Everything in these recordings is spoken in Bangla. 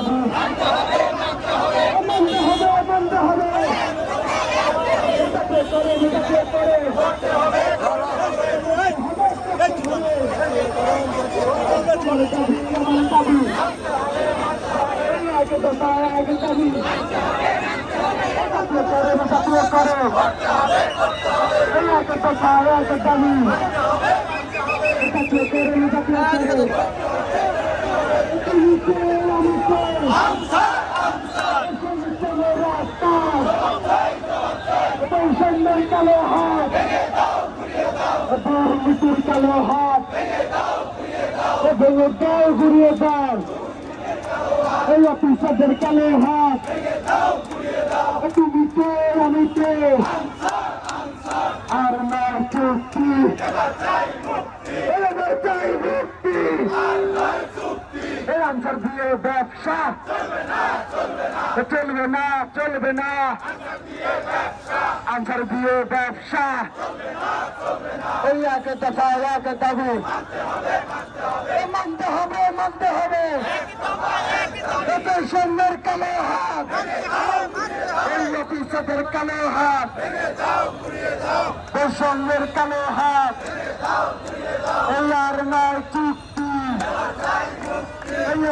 দাবি মানতে হবে মানতে হবে এটাকে করে এটাকে করে আমার দাবি আমার দাবি কালো হাত দুর্নীতির কালো হাত ভেঙে দাও ঘুরিয়ে দাও এই অফিসারদের কালো হাত তুমি কে আর না চুক্তি ব্যবসা। চলবে না চলবে না। আনসার দিয়ে ব্যবসা। এই একে দফা একে দাবি। মানতে হবে মানতে হবে। এতে সৈন্যের কালো হাত। এই কালো হাত। সৈন্যের কালো হাত। এই আর চুক্তি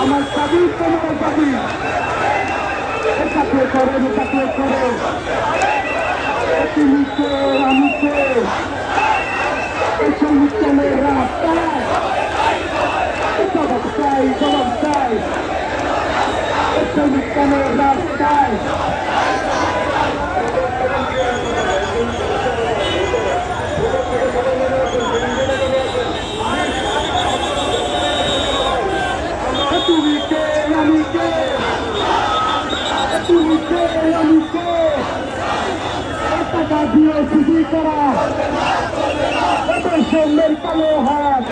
আমার দাবি তোমার দাবি এটাকে করে এটাকে করে তুমি কে আমি কে এসব চলে রাস্তায় জবাব চাই জবাব চাই এসব চলে রাস্তায় তুমি কে আমি কে তুমি কে আমি কে টাকা দিয়ে চুরি করা সন্ধ্যের কালো হাত।